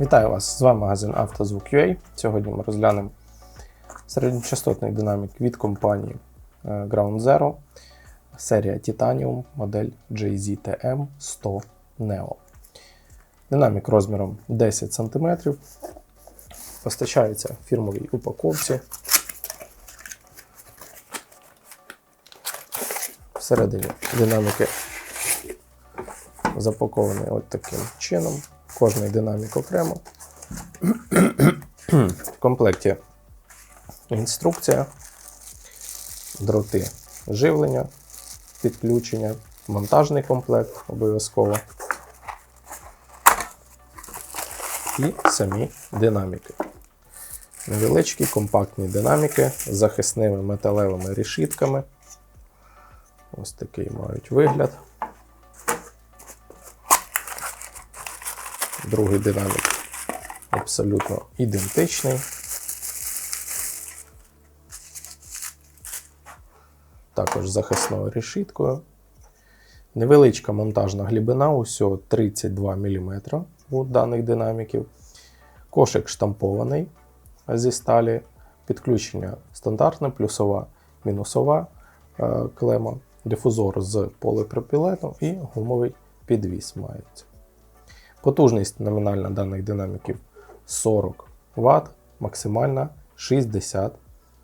Вітаю вас! З вами магазин «Автозвук.UA». Сьогодні ми розглянемо середньочастотний динамік від компанії е, Ground Zero, серія Titanium, модель JZTM 100 Neo. Динамік розміром 10 см. Постачається в фірмовій упаковці. Всередині динаміки запакований от таким чином. Кожний динамік окремо. В комплекті інструкція, дроти живлення, підключення, монтажний комплект обов'язково. І самі динаміки. Невеличкі компактні динаміки з захисними металевими решітками. Ось такий мають вигляд. Другий динамік абсолютно ідентичний. Також захисною решіткою. Невеличка монтажна глибина, усього 32 мм у даних динаміків. Кошик штампований зі сталі. Підключення стандартне, плюсова, мінусова е, клема, дифузор з поліпропілену і гумовий підвіс мається. Потужність номінальна даних динаміків 40 Вт, максимальна 60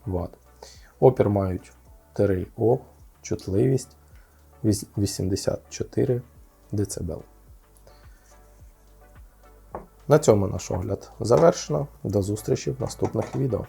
Вт. Опір мають 3 Ом, чутливість 84 дБ. На цьому наш огляд завершено. До зустрічі в наступних відео.